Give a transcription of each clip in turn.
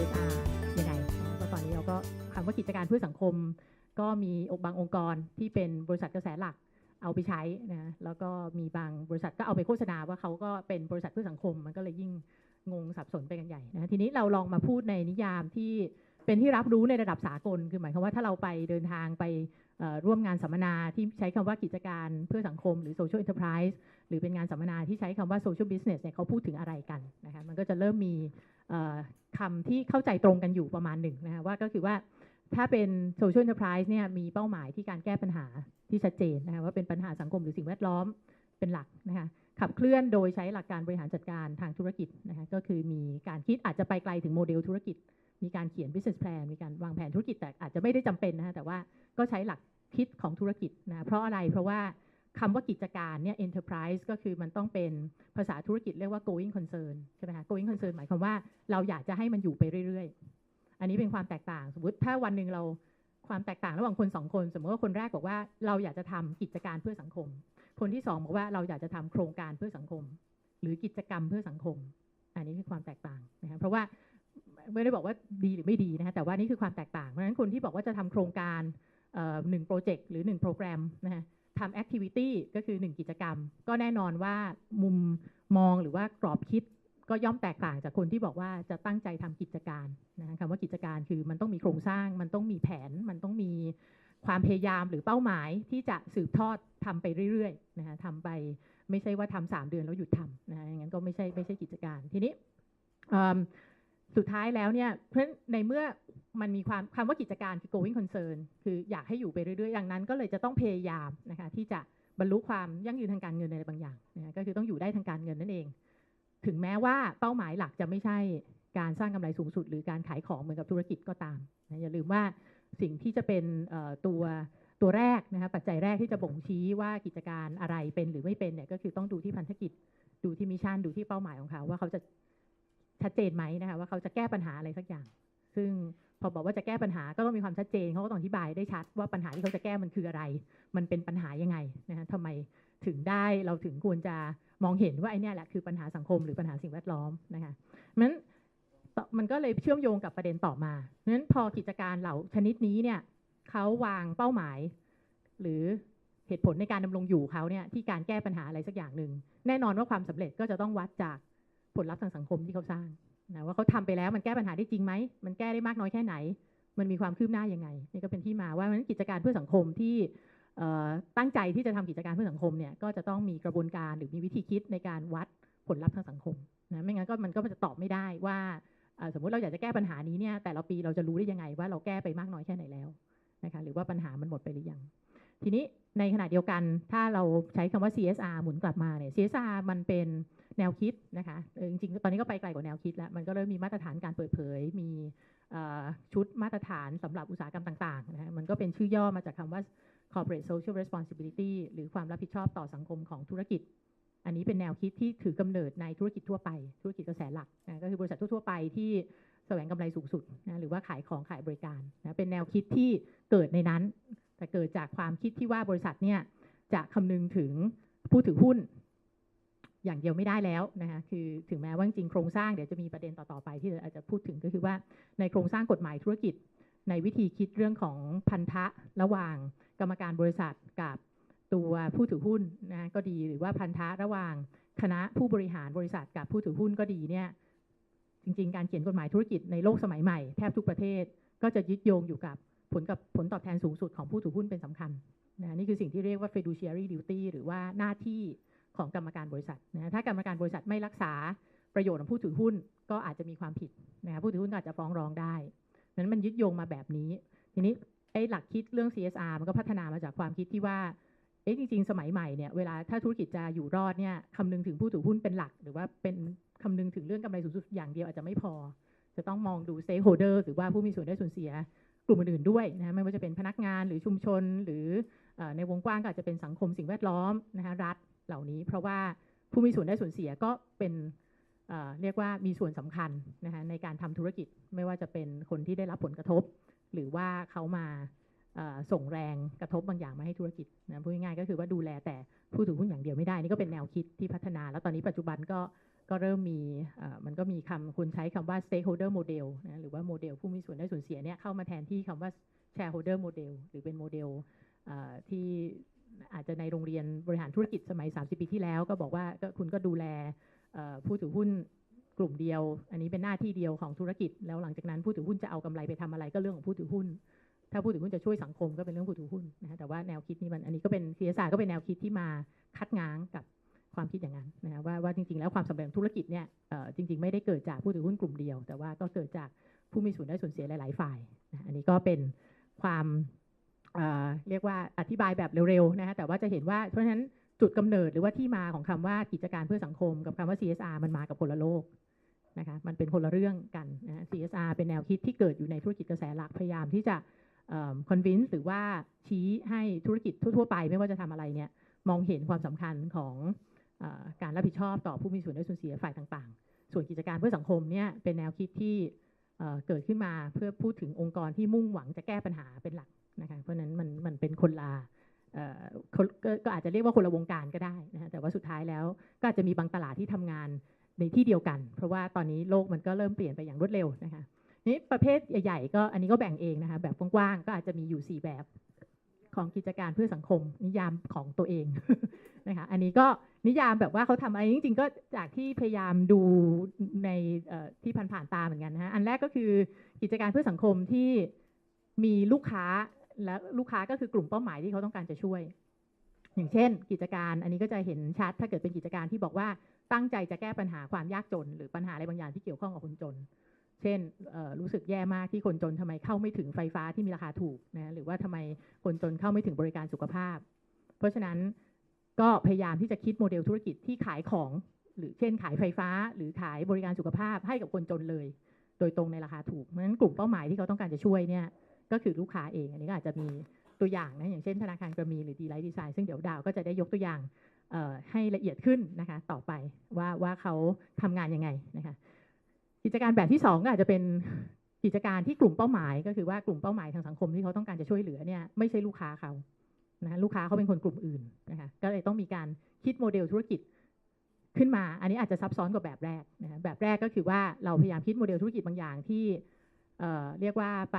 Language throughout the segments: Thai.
CSR ยังไงก็ตอนนี้เราก็คำว่ากิจการเพื่อสังคม ก็มีบางองค์กรที่เป็นบริษัทกระแสหลักเอาไปใช้นะแล้วก็มีบางบริษัทก็เอาไปโฆษณาว่าเขาก็เป็นบริษัทเพื่อสังคม มันก็เลยยิ่งงงสับสนไปกันใหญ่นะทีนี้เราลองมาพูดในนิยามที่เป็นที่รับรู้ในระดับสากล คือหมายความว่าถ้าเราไปเดินทางไปร่วมงานสัมมนาที่ใช้คำว่ากิจการเพื่อสังคม หรือ social enterprise หรือเป็นงานสัมมนาที่ใช้คำว่า social business เนี่ยเขาพูดถึงอะไรกันนะคะมันก็จะเริ่มมี คำที่เข้าใจตรงกันอยู่ประมาณหนึ่งนะคะว่าก็คือว่าถ้าเป็น social enterprise เนี่ยมีเป้าหมายที่การแก้ปัญหาที่ชัดเจนนะคะว่าเป็นปัญหาสังคมหรือสิ่งแวดล้อมเป็นหลักนะคะขับเคลื่อนโดยใช้หลักการบริหารจัดการทางธุรกิจนะคะก็คือมีการคิดอาจจะไปไกลถึงโมเดลธุรกิจ มีการเขียน business plan มีการวางแผนธุรกิจแต่อาจจะไม่ได้จำเป็นนะคะแต่ว่าก็ใช้หลักคิดของธุรกิจนะเพราะอะไรเพราะว่า คำว่ากิจการเนี่ย enterprise ก็คือมันต้องเป็นภาษาธุรกิจเรียกว่า going concern ใช่ไหมคะ going concern หมายความว่าเราอยากจะให้มันอยู่ไปเรื่อยๆ อันนี้เป็นความแตกต่าง สมมติถ้าวันหนึ่งเราความแตกต่างระหว่างคนสองคน สมมติว่าคนแรกบอกว่าเราอยากจะทำกิจการเพื่อสังคม คนที่สองบอกว่าเราอยากจะทำโครงการเพื่อสังคม หรือกิจกรรมเพื่อสังคม อันนี้คือความแตกต่างนะคะเพราะว่าไม่ได้บอกว่าดีหรือไม่ดีนะคะแต่ว่านี่คือความแตกต่างเพราะฉะนั้นคนที่บอกว่าจะทำโครงการหนึ่งโปรเจกต์หรือหนึ่งโปรแกรมนะคะ ทำแอคทิวิตี้ก็คือ 1 กิจกรรม ก็แน่นอนว่ามุมมองหรือว่ากรอบคิดก็ย่อมแตกต่างจากคนที่บอกว่าจะตั้งใจทำกิจการนะคะคำว่ากิจการคือมันต้องมีโครงสร้าง มันต้องมีแผน มันต้องมีความพยายามหรือเป้าหมายที่จะสืบทอดทำไปเรื่อยๆนะคะทำไปไม่ใช่ว่าทำสามเดือนแล้วหยุดทำนะคะอย่างนั้นก็ไม่ใช่ไม่ใช่กิจการทีนี้ สุดท้ายแล้วเนี่ยเพราะในเมื่อมันมีความคำว่ากิจการคือ going concern คืออยากให้อยู่ไปเรื่อยๆ อย่างนั้นก็เลยจะต้องพยายามนะคะที่จะบรรลุความยั่งยืนทางการเงินในบางอย่างนะะก็คือต้องอยู่ได้ทางการเงินนั่นเอง ถึงแม้ว่าเป้าหมายหลักจะไม่ใช่การสร้างกำไรสูงสุด หรือการขายของเหมือนกับธุรกิจก็ตามนะอย่าลืมว่าสิ่งที่จะเป็นตัวตัวแรกนะคะปัจจัยแรกที่จะบ่งชี้ว่ากิจการอะไรเป็นหรือไม่เป็นเนี่ยก็คือต้องดูที่พันธกิจ ดูที่มิชชั่นดูที่เป้าหมายของเขาว่าเขาจะ ชัดเจนไหมนะคะว่าเขาจะแก้ปัญหาอะไรสักอย่าง ซึ่งพอบอกว่าจะแก้ปัญหาก็ต้องมีความชัดเจนเขาก็ต้องอธิบายได้ชัดว่าปัญหาที่เขาจะแก้มันคืออะไร มันเป็นปัญหายังไงนะคะทำไมถึงได้เราถึงควรจะมองเห็นว่าไอ้นี่แหละคือปัญหาสังคมหรือปัญหาสิ่งแวดล้อมนะคะนั้นมันก็เลยเชื่อมโยงกับประเด็นต่อมาเพราะฉะนั้นพอกิจการเหล่าชนิดนี้เนี่ยเขาวางเป้าหมาย หรือเหตุผลในการดำรงอยู่เขาเนี่ยที่การแก้ปัญหาอะไรสักอย่างหนึ่งแน่นอนว่าความสำเร็จก็จะต้องวัดจาก ผลลัพธ์ทางสังคมที่เขาสร้างนะว่าเขาทำไปแล้วมันแก้ปัญหาได้จริงไหมมันแก้ได้มากน้อยแค่ไหน มันมีความคืบหน้ายังไงนี่ก็เป็นที่มาว่ามันกิจการเพื่อสังคมที่ตั้งใจที่จะทำกิจการเพื่อสังคมเนี่ยก็จะต้องมีกระบวนการหรือมีวิธีคิดในการวัดผลลัพธ์ทางสังคมนะไม่งั้นก็มันก็จะตอบไม่ได้ว่าสมมติเราอยากจะแก้ปัญหานี้เนี่ยแต่ละปีเราจะรู้ได้ยังไงว่าเราแก้ไปมากน้อยแค่ไหนแล้วนะคะหรือว่าปัญหามันหมดไปหรือยัง ทีนี้ในขณะเดียวกันถ้าเราใช้คำว่า CSR หมุนกลับมาเนี่ย CSR มันเป็นแนวคิดนะคะจริงๆ ตอนนี้ก็ไปไกลกว่าแนวคิดแล้ว มันก็เริ่มมีมาตรฐานการเปิดเผย มีชุดมาตรฐานสำหรับอุตสาหกรรมต่างๆนะฮะมันก็เป็นชื่อย่อมาจากคำว่า corporate social responsibility หรือความรับผิดชอบต่อสังคมของธุรกิจ อันนี้เป็นแนวคิดที่ถือกำเนิดในธุรกิจทั่วไป ธุรกิจกระแสหลักนะก็คือบริษัททั่วๆไปที่แสวงกำไรสูงสุดนะหรือว่าขายของขายบริการนะเป็นแนวคิดที่เกิดในนั้น แต่เกิดจากความคิดที่ว่าบริษัทเนี่ยจะคำนึงถึงผู้ถือหุ้น อย่างเดียวไม่ได้แล้วนะคะคือถึงแม้ว่าจริงโครงสร้างเดี๋ยวจะมีประเด็นต่อๆไปที่อาจจะพูดถึงก็คือว่าในโครงสร้างกฎหมายธุรกิจ ในวิธีคิดเรื่องของพันธะระหว่างกรรมการบริษัทกับตัวผู้ถือหุ้นนะก็ดีหรือว่าพันธะระหว่างคณะผู้บริหารบริษัทกับผู้ถือหุ้นก็ดีเนี่ยจริง ๆ การเขียนกฎหมายธุรกิจในโลกสมัยใหม่แทบทุกประเทศ ก็จะยึดโยงอยู่กับ ผลกับผลตอบแทนสูงสุดของผู้ถือหุ้นเป็นสำคัญนะนี่คือสิ่งที่เรียกว่า fiduciary duty หรือว่าหน้าที่ของกรรมการบริษัทนะถ้ากรรมการบริษัทไม่รักษาประโยชน์ของผู้ถือหุ้นก็อาจจะมีความผิดนะผู้ถือหุ้นก็อาจจะฟ้องร้องได้นั้นมันยึดโยงมาแบบนี้ ทีนี้ไอ้หลักคิดเรื่อง CSR มันก็พัฒนามาจากความคิดที่ว่าเอ๊ะจริงๆ สมัยใหม่เนี่ยเวลาถ้าธุรกิจจะอยู่รอดเนี่ยคำนึงถึงผู้ถือหุ้นเป็นหลัก หรือว่าเป็นคำนึงถึงเรื่องกำไรสูงสุดอย่างเดียวอาจจะไม่พอ จะต้องมองดู stakeholder หรือว่าผู้มีส่วนได้ส่วนเสีย ลุ่มอื่นๆด้วยนะไม่ว่าจะเป็นพนักงานหรือชุมชน หรือในวงกว้างก็อาจจะเป็นสังคมสิ่งแวดล้อมนะคะรัฐเหล่านี้ เพราะว่าผู้มีส่วนได้ส่วนเสียก็เป็นเเรียกว่ามีส่วนสำคัญนะคะในการทำธุรกิจไม่ว่าจะเป็นคนที่ได้รับผลกระทบ หรือว่าเขามาส่งแรงกระทบบางอย่างมาให้ธุรกิจนะพูดง่ายๆก็คือว่าดูแลแต่ผู้ถือหุ้นอย่างเดียวไม่ได้ นี่ก็เป็นแนวคิดที่พัฒนา แล้วตอนนี้ปัจจุบันก็ ก็เริ่มมีมันก็มีคำคุณใช้คำว่า stakeholder model นะหรือว่าโมเดลผู้มีส่วนได้ส่วนเสียเนี่ยเข้ามาแทนที่คำว่า shareholder model หรือเป็นโมเดลที่อาจจะในโรงเรียนบริหารธุรกิจสมัย 30 ปีที่แล้ว ก็บอกว่าก็คุณก็ดูแลผู้ถือหุ้นกลุ่มเดียว อันนี้เป็นหน้าที่เดียวของธุรกิจ แล้วหลังจากนั้นผู้ถือหุ้นจะเอากำไรไปทำอะไรก็เรื่องของผู้ถือหุ้น ถ้าผู้ถือหุ้นจะช่วยสังคมก็เป็นเรื่องผู้ถือหุ้นนะแต่ว่าแนวคิดนี้มันอันนี้ก็เป็น CSR ก็เป็นแนวคิดที่มาคัดง้างกับ ความคิดอย่างนั้นนะว่าว่าจริงๆ แล้วความสำเร็จของธุรกิจเนี่ยจริง ๆ ไม่ได้เกิดจากผู้ถือหุ้นกลุ่มเดียว แต่ว่าก็เกิดจากผู้มีส่วนได้ส่วนเสียหลายๆ ฝ่ายนะอันนี้ก็เป็นความเเรียกว่าอธิบายแบบเร็วๆนะฮะแต่ว่าจะเห็นว่าเพราะฉะนั้นจุดกำเนิดหรือว่าที่มาของคำว่ากิจการเพื่อสังคม กับคำว่า CSR มันมากับคนละโลกนะคะมันเป็นคนละเรื่องกันนะ CSR เป็นแนวคิดที่เกิดอยู่ในธุรกิจกระแสหลักพยายามที่จะคอนวินส์หรือว่าชี้ให้ธุรกิจทั่วๆไป ไม่ว่าจะทำอะไรเนี่ยมองเห็นความสำคัญของ การรับผิดชอบต่อผู้มีส่วนได้ส่วนเสียฝ่ายต่างๆ ส่วนกิจการเพื่อสังคมเนี่ยเป็นแนวคิดที่เกิดขึ้นมาเพื่อพูดถึงองค์กรที่มุ่งหวังจะแก้ปัญหาเป็นหลักนะคะเพราะนั้นมันมันเป็นคนละก็ก็อาจจะเรียกว่าคนละวงการก็ได้นะฮะแต่ว่าสุดท้ายแล้วก็อาจจะมีบางตลาดที่ทำงานในที่เดียวกัน เพราะว่าตอนนี้โลกมันก็เริ่มเปลี่ยนไปอย่างรวดเร็วนะคะนี่ประเภทใหญ่ๆก็อันนี้ก็แบ่งเองนะคะแบบกว้างๆก็อาจจะมีอยู่ 4 แบบ ของกิจการเพื่อสังคม นิยามของตัวเองนะคะอันนี้ก็นิยามแบบว่าเขาทำอะไรจริงๆ ก็จากที่พยายามดูในที่ผ่านๆตาเหมือนกันนะฮะอันแรกก็คือกิจการเพื่อสังคมที่มีลูกค้าและลูกค้าก็คือกลุ่มเป้าหมายที่เขาต้องการจะช่วย อย่างเช่น กิจการอันนี้ก็จะเห็นชัดถ้าเกิดเป็นกิจการที่บอกว่าตั้งใจจะแก้ปัญหาความยากจน หรือปัญหาอะไรบางอย่างที่เกี่ยวข้องกับคนจน เช่นรู้สึกแย่มากที่คนจนทำไมเข้าไม่ถึงไฟฟ้าที่มีราคาถูกนะหรือว่าทำไมคนจนเข้าไม่ถึงบริการสุขภาพ เพราะฉะนั้นก็พยายามที่จะคิดโมเดลธุรกิจที่ขายของ หรือเช่นขายไฟฟ้า หรือขายบริการสุขภาพให้กับคนจนเลย โดยตรงในราคาถูกเพราะฉะนั้นกลุ่มเป้าหมายที่เขาต้องการจะช่วยเนี่ยก็คือลูกค้าเองอันนี้ก็อาจจะมีตัวอย่างนะอย่างเช่นธนาคารกระมีหรือดีไลท์ดีไซน์ซึ่งเดี๋ยวดาวก็จะได้ยกตัวอย่างให้ละเอียดขึ้นนะคะต่อไปว่าว่าเขาทำงานยังไงนะคะ กิจการแบบที่สองก็อาจจะเป็นกิจการที่กลุ่มเป้าหมาย ก็คือว่ากลุ่มเป้าหมายทางสังคมที่เขาต้องการจะช่วยเหลือเนี่ยไม่ใช่ลูกค้าเขานะลูกค้าเขาเป็นคนกลุ่มอื่นนะคะก็เลยต้องมีการคิดโมเดลธุรกิจขึ้นมา อันนี้อาจจะซับซ้อนกว่าแบบแรกนะะแบบแรกก็คือว่าเราพยายามคิดโมเดลธุรกิจบางอย่างที่เอ่อเรียกว่าไป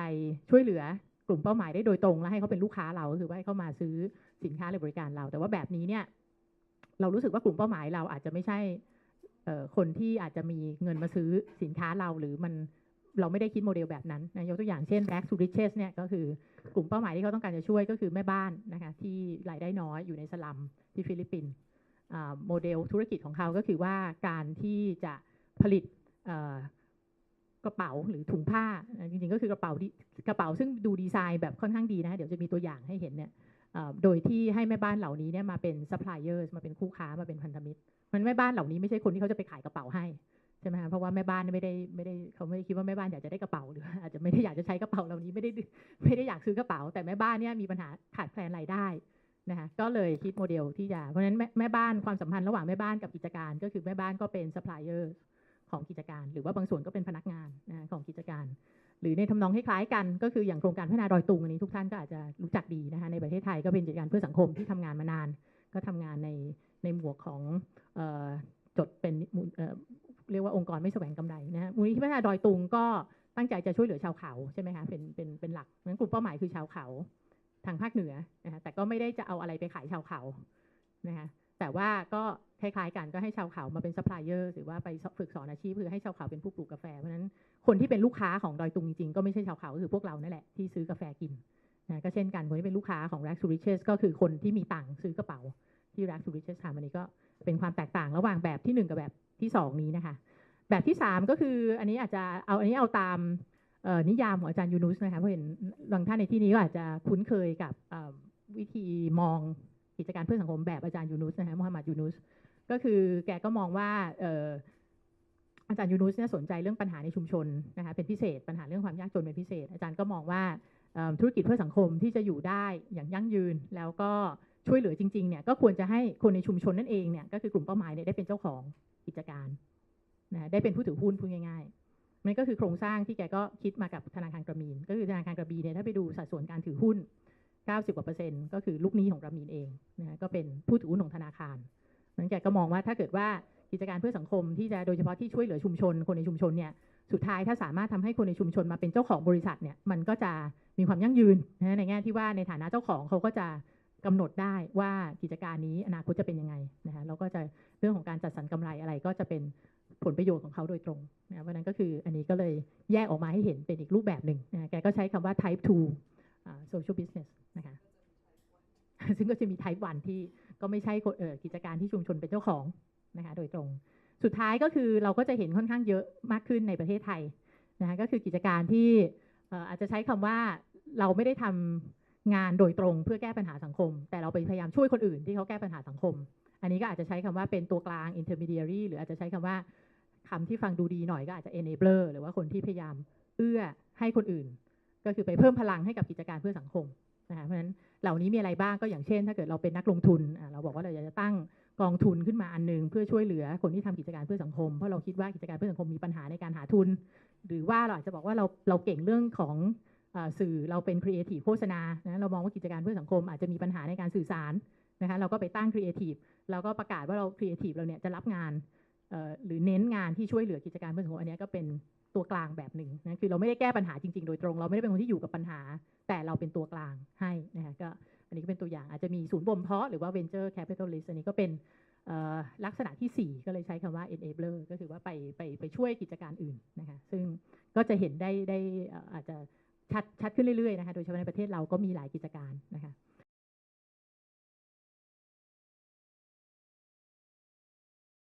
ช่วยเหลือกลุ่มเป้าหมายได้โดยตรง และให้เขาเป็นลูกค้าเราก็คือว่าให้เขามาซื้อสินค้าหรือบริการเรา แต่ว่าแบบนี้เนี่ยเรารู้สึกว่ากลุ่มเป้าหมายเราอาจจะไม่ใช่ คนที่อาจจะมีเงินมาซื้อสินค้าเราหรือมันเราไม่ได้คิดโมเดลแบบนั้นนะยกตัวอย่างเช่น Black to Riches เนี่ยก็คือกลุ่มเป้าหมายที่เขาต้องการจะช่วยก็คือแม่บ้านนะคะที่รายได้น้อยอยู่ในสลัมที่ฟิลิปปินส์โมเดลธุรกิจของเขาก็คือว่าการที่จะผลิตกระเป๋าหรือถุงผ้านะจริงๆก็คือกระเป๋ากระเป๋าซึ่งดูดีไซน์แบบค่อนข้างดีนะเดี๋ยวจะมีตัวอย่างให้เห็นเนี่ยโดยที่ให้แม่บ้านเหล่านี้เนี่ยมาเป็นซัพพลายเออร์มาเป็นคู่ค้ามาเป็นพันธมิตร มันแม่บ้านเหล่านี้ไม่ใช่คนที่เขาจะไปขายกระเป๋าให้ใช่ไหมคะเพราะว่าแม่บ้านไม่ได้ไม่ได้เขาไม่ได้คิดว่าแม่บ้านอยากจะได้กระเป๋าหรืออาจจะไม่ได้อยากจะใช้กระเป๋าเหล่านี้ไม่ได้ไม่ได้อยากซื้อกระเป๋า แต่แม่บ้านเนี่ยมีปัญหาขาดแคลนรายได้นะคะก็เลยคิดโมเดลที่จะเพราะฉะนั้นแม่แม่บ้านความสัมพันธ์ระหว่างแม่บ้านกับกิจการ ก็คือแม่บ้านก็เป็นซัพพลายเออร์ของกิจการ หรือว่าบางส่วนก็เป็นพนักงานนะของกิจการ หรือในทำนองคล้ายๆกัน ก็คืออย่างโครงการพัฒนาดอยตุงอันนี้ทุกท่านก็อาจจะรู้จักดีนะคะในประเทศไทยก็เป็นกิจการเพื่อสังคมที่ทำงานมานาน ก็ทำงานใน ในหมวกของจดเป็นเเรียกว่าองค์กรไม่แสวงกำไรนะฮะมูลนิธิพัฒนาดอยตุงก็ตั้งใจจะช่วยเหลือชาวเขาใช่ไหมคะเป็นเป็นเป็นหลักนั้นกลุ่มเป้าหมายคือชาวเขาทางภาคเหนือนะคะแต่ก็ไม่ได้จะเอาอะไรไปขายชาวเขานะคะแต่ว่าก็คล้ายๆกันก็ให้ชาวเขามาเป็นซัพพลายเออร์หรือว่าไปฝึกสอนอาชีพเพื่อให้ชาวเขาเป็นผู้ปลูกกาแฟเพราะฉะนั้นคนที่เป็นลูกค้าของดอยตุงจริงๆก็ไม่ใช่ชาวเขาคือพวกเรานั่นแหละที่ซื้อกาแฟกินนะก็เช่นกันคนที่เป็นลูกค้าของ Rack to Riches ก็คือคนที่มีตังค์ซื้อกระเป๋า ที่ Rack to Riches ทำอันนี้ก็เป็นความแตกต่างระหว่างแบบที่หนึ่งกับแบบที่สองนี้นะคะ แบบที่สามก็คืออันนี้อาจจะเอาอันนี้เอาตามนิยามของอาจารย์ยูนุสนะคะเพราะเห็นบางท่านในที่นี้ก็อาจจะคุ้นเคยกับวิธีมองกิจการเพื่อสังคมแบบอาจารย์ยูนุสนะคะมุฮัมมัดยูนุสก็คือแกก็มองว่าอาจารย์ยูนุสเนี่ยสนใจเรื่องปัญหาในชุมชนนะคะเป็นพิเศษปัญหาเรื่องความยากจนเป็นพิเศษ อาจารย์ก็มองว่าธุรกิจเพื่อสังคมที่จะอยู่ได้อย่างยั่งยืนแล้วก็ ช่วยเหลือจริงๆเนี่ยก็ควรจะให้คนในชุมชนนั่นเองเนี่ยก็คือกลุ่มเป้าหมายเนี่ยได้เป็นเจ้าของกิจการนะได้เป็นผู้ถือหุ้นพูดง่ายๆมันก็คือโครงสร้างที่แกก็คิดมากับธนาคารกระมีน ก็คือธนาคารกระบีเนี่ยถ้าไปดูสัดส่วนการถือหุ้น 90กว่าเปอร์เซ็นต์ก็คือลูกหนี้ของกระมีนเองนะฮะก็เป็นผู้ถือหุ้นของธนาคารนั้นแกก็มองว่าถ้าเกิดว่ากิจการเพื่อสังคมที่จะโดยเฉพาะที่ช่วยเหลือชุมชน คนในชุมชนเนี่ยสุดท้ายถ้าสามารถทำให้คนในชุมชนมาเป็นเจ้าของบริษัทเนี่ยมันก็จะมีความยั่งยืนนะในแง่ที่ว่าในฐานะเจ้าของเขาก็จะ กำหนดได้ว่ากิจการนี้อนาคตจะเป็นยังไงนะคะแล้วก็จะเรื่องของการจัดสรรกำไรอะไรก็จะเป็นผลประโยชน์ของเขาโดยตรงนะเพราะนั้นก็คืออันนี้ก็เลยแยกออกมาให้เห็นเป็นอีกรูปแบบหนึ่งนะแกก็ใช้คำว่า type 2 social business นะคะซึ่งก็จะมี type 1ที่ก็ไม่ใช่กิจการที่ชุมชนเป็นเจ้าของนะคะโดยตรง สุดท้ายก็คือเราก็จะเห็นค่อนข้างเยอะมากขึ้นในประเทศไทยนะคะก็คือกิจการที่เอ่ออาจจะใช้คำว่าเราไม่ได้ทำ งานโดยตรงเพื่อแก้ปัญหาสังคม แต่เราไปพยายามช่วยคนอื่นที่เขาแก้ปัญหาสังคม อันนี้ก็อาจจะใช้คำว่าเป็นตัวกลาง intermediary หรืออาจจะใช้คำว่าคำที่ฟังดูดีหน่อยก็อาจจะ enabler หรือว่าคนที่พยายามเอื้อให้คนอื่น ก็คือไปเพิ่มพลังให้กับกิจการเพื่อสังคมนะคะเพราะฉะนั้นเหล่านี้มีอะไรบ้างก็อย่างเช่น ถ้าเกิดเราเป็นนักลงทุนเราบอกว่าเราอยากจะตั้งกองทุนขึ้นมาอันหนึง เพื่อช่วยเหลือคนที่ทำกิจการเพื่อสังคม เพราะเราคิดว่ากิจการเพื่อสังคมมีปัญหาในการหาทุน หรือว่าเราอาจจะบอกว่าเราเราเก่งเรื่องของ สื่อเราเป็นครีเอทีฟโฆษณานะเรามองว่ากิจการเพื่อสังคมอาจจะมีปัญหาในการสื่อสารนะคะเราก็ไปตั้งครีเอทีฟเราก็ประกาศว่าเราครีเอทีฟเราเนี่ยจะรับงานหรือเน้นงานที่ช่วยเหลือกิจการเพื่อสังคมอันนี้ก็เป็นตัวกลางแบบหนึ่งนะคือเราไม่ได้แก้ปัญหาจริงๆ โดยตรง เราไม่ได้เป็นคนที่อยู่กับปัญหา แต่เราเป็นตัวกลางให้นะคะก็อันนี้ก็เป็นตัวอย่างอาจจะมีศูนย์บ่มเพาะหรือว่า venture capitalist อันนี้ก็เป็นลักษณะที่ 4 ก็เลยใช้คำว่า enabler ก็คือว่าไปไปไปช่วยกิจการอื่นนะคะซึ่งก็จะเห็นได้ได้อาจจะ ชัดชัดขึ้นเรื่อยๆนะคะโดยเฉพาะในประเทศเราก็มีหลายกิจการนะคะ